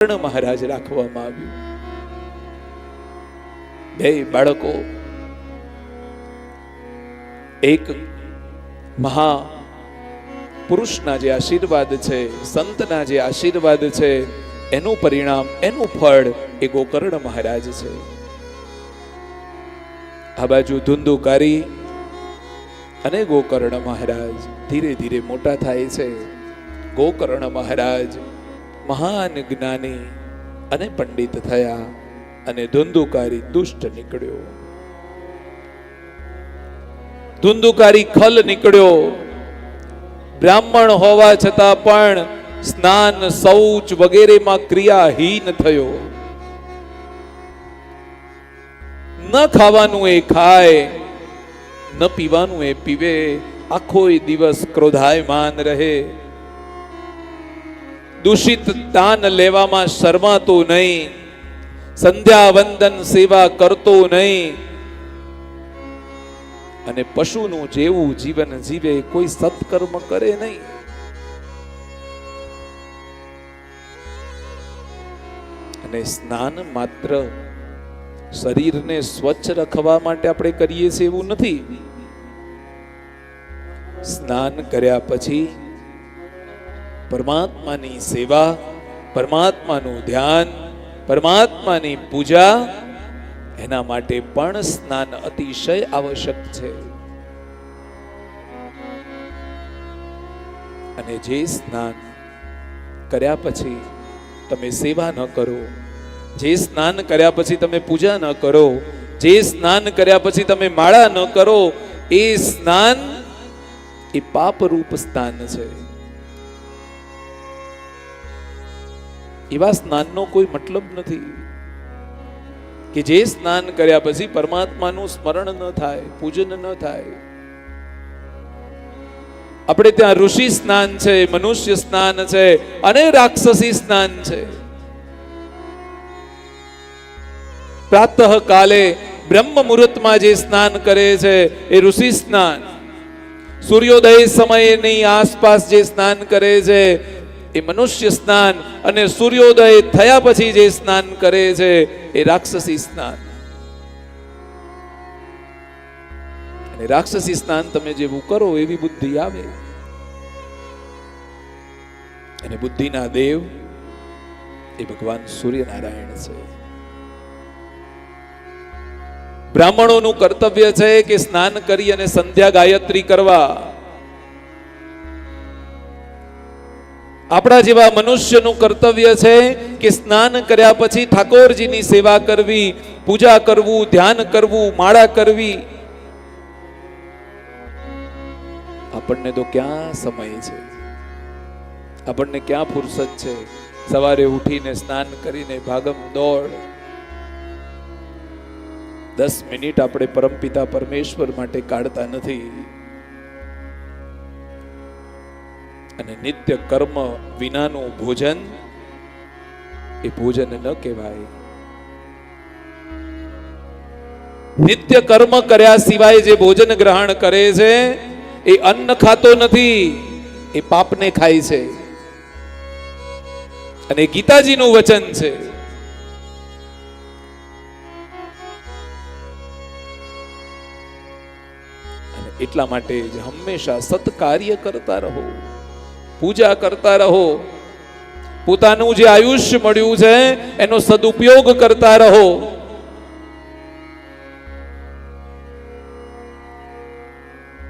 મહારાજ રાખવામાં આવ્યું. બે બાળકો, એક મહા પુરુષના જે આશીર્વાદ છે, સંતના જે આશીર્વાદ છે, એનું પરિણામ, એનું ફળ એ ગોકર્ણ મહારાજ છે. આ બાજુ ધુંધુકારી અને ગોકર્ણ મહારાજ ધીરે ધીરે મોટા થાય છે. ગોકર્ણ મહારાજ મહાન જ્ઞાની અને પંડિત થયા અને ધુંધુકારી દુષ્ટ નીકળ્યો. ધુંધુકારી ખલ નીકળ્યો. બ્રાહ્મણ હોવા છતાં પણ સ્નાન, શૌચ વગેરેમાં ક્રિયાહીન થયો. ન ખાવાનું એ ખાય, ન પીવાનું એ પીવે, આખો દિવસ ક્રોધાયમાન રહે. દૂષિત દાન લેવામાં શરમાતો નહીં. સંધ્યા વંદન સેવા કરતો નહીં. અને પશુનું જેવું જીવન જીવે કોઈ સત્કર્મ કરે નહીં. અને સ્નાન માત્ર શરીરને સ્વચ્છ રખવા માટે આપણે કરીએ છીએ એવું નથી. સ્નાન કર્યા પછી પરમાત્માની સેવા, પરમાત્માનું ધ્યાન, પરમાત્માની પૂજા, એના માટે પણ સ્નાન અતિશય આવશ્યક છે. અને જે સ્નાન કર્યા પછી તમે સેવા ન કરો, જે સ્નાન કર્યા પછી તમે પૂજા ન કરો, જે સ્નાન કર્યા પછી તમે માળા ન કરો, એ સ્નાન એ પાપરૂપ સ્નાન છે. એવા સ્નાનનો કોઈ મતલબ નથી કે જે સ્નાન કર્યા પછી પરમાત્માનું સ્મરણ ન થાય, પૂજન ન થાય. આપણે ત્યાં ઋષિ સ્નાન છે, મનુષ્ય સ્નાન છે, અને રાક્ષસી સ્નાન છે. પ્રાતઃ કાલે બ્રહ્મ મુહૂર્તમાં જે સ્નાન કરે છે, એ ઋષિ સ્નાન. સૂર્યોદય સમયની આસપાસ જે સ્નાન કરે છે એ મનુષ્ય સ્નાન અને સૂર્યોદય થયા પછી જે સ્નાન કરે છે, એ રાક્ષસી સ્નાન. અને રાક્ષસી સ્નાન તમે જેવું કરો એવી બુદ્ધિ આવે. અને બુદ્ધિના દેવ એ ભગવાન સૂર્યનારાયણ છે. બ્રાહ્મણોનું કર્તવ્ય છે કે સ્નાન કરી અને સંધ્યા ગાયત્રી કરવા. આપણા જેવા મનુષ્યનું કર્તવ્ય છે કે સ્નાન કર્યા પછી ઠાકોરજીની સેવા કરવી, પૂજા કરવું, ધ્યાન કરવું, માળા કરવી. આપણને તો ક્યાં સમય છે? આપણને ક્યાં ફુરસત છે? સવારે ઉઠીને સ્નાન કરીને ભાગમ દોડ. દસ મિનિટ આપણે પરમપિતા પરમેશ્વર માટે કાઢતા નથી. અને નિત્ય કર્મ વિનાનું ભોજન એ ભોજન ન કહેવાય. નિત્ય કર્મ કર્યા સિવાય જે ભોજન ગ્રહણ કરે છે, એ અન્ન ખાતો નથી, એ પાપને ખાય છે. અને ગીતાજીનું વચન છે એટલા માટે જ હંમેશા સત્કાર્ય કરતા રહો. પૂજા કરતા રહો. પોતાનું જે આયુષ્ય મળ્યું છે, એનો સદુપયોગ કરતા રહો.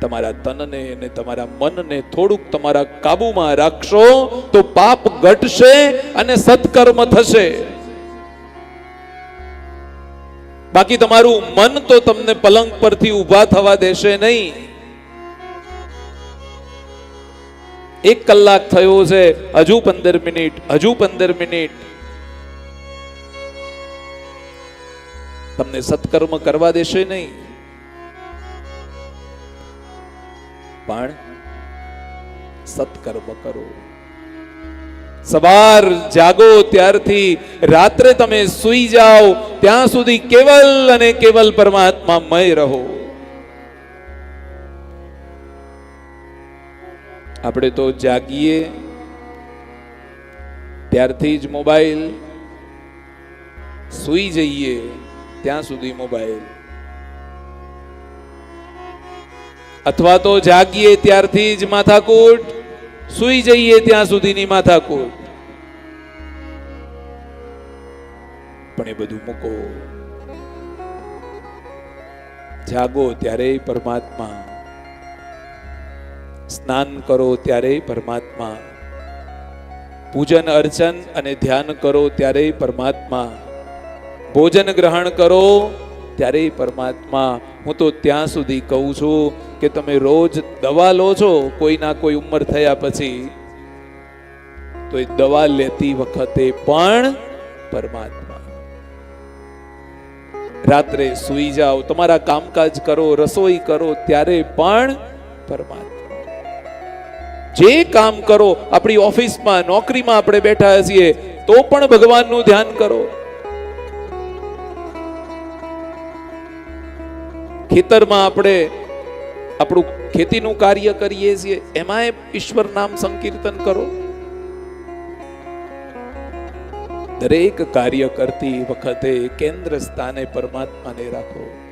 તમારા તનને અને તમારા મનને થોડુંક તમારા કાબુમાં રાખશો, તો પાપ ઘટશે અને સત્કર્મ થશે. બાકી તમારું મન તો તમને પલંગ પરથી ઊભા થવા દેશે નહીં. એક કલાક થયો છે, હજુ પંદર મિનિટ, હજુ પંદર મિનિટ. તમને સત્કર્મ કરવા દેશે નહીં. પણ સત્કર્મ કરો. સવાર જાગો ત્યારથી રાત્રે તમે સુઈ જાઓ, ત્યાં સુધી કેવલ અને કેવલ પરમાત્મા મય રહો. આપણે તો જાગીએ, ત્યારથી જ મોબાઈલ, સૂઈ જઈએ, ત્યાં સુધી મોબાઈલ. અથવા તો જાગીએ ત્યારથી જ માથાકૂટ, સૂઈ જઈએ ત્યાં સુધીની માથાકૂટ. પણ એ બધું મૂકો. જાગો ત્યારે પરમાત્મા. સ્નાન કરો ત્યારે પરમાત્મા. પૂજન, અર્ચન અને ધ્યાન કરો ત્યારે પરમાત્મા. ભોજન ગ્રહણ કરો ત્યારે પરમાત્મા. હું તો ત્યાં સુધી કહું છું કે તમે રોજ દવા લો છો કોઈના કોઈ ઉંમર થયા પછી. તો એ દવા લેતી વખતે પણ પરમાત્મા. રાત્રે સૂઈ જાઓ, તમારા કામકાજ કરો, રસોઈ કરો, ત્યારે પણ પરમાત્મા. જે કામ કરો, આપણી ઓફિસમાં, નોકરીમાં આપણે બેઠા છીએ, તો પણ ભગવાનનું ધ્યાન કરો. ખેતરમાં આપણે આપણું ખેતીનું કાર્ય કરીએ છીએ એમાંય ઈશ્વર નામ સંકીર્તન કરો. દરેક કાર્ય કરતી વખતે કેન્દ્ર સ્થાને પરમાત્માને રાખો.